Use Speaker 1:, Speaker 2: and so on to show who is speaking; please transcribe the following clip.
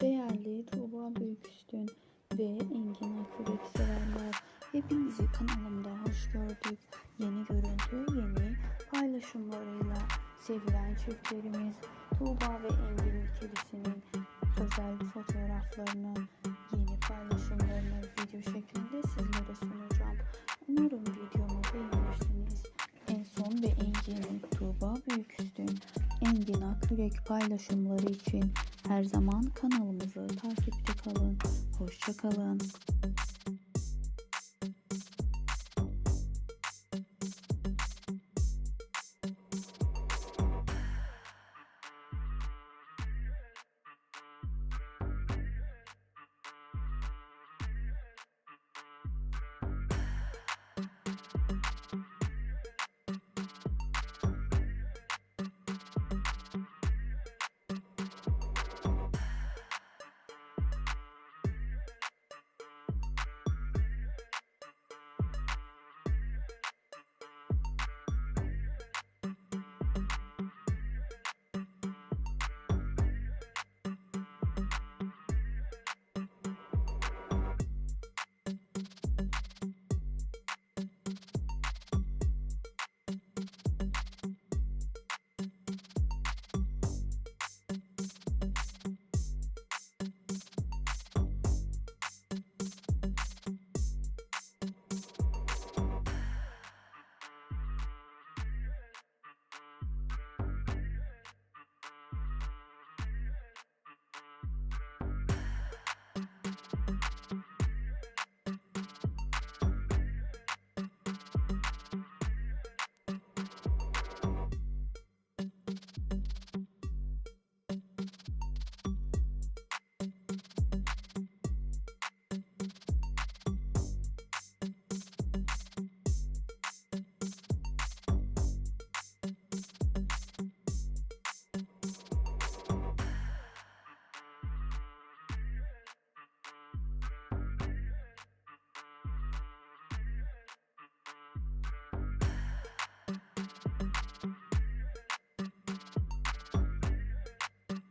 Speaker 1: Değerli Tuğba Büyüküstün ve Engin Akürek severler. Hepinizi kanalımda hoş gördük. Yeni görüntü, yeni paylaşımlarıyla sevilen çiftlerimiz Tuğba ve Engin ikilisinin özel fotoğraflarını, yeni paylaşımlarını Akürek paylaşımları için her zaman kanalımızı takipte kalın. Hoşça kalın.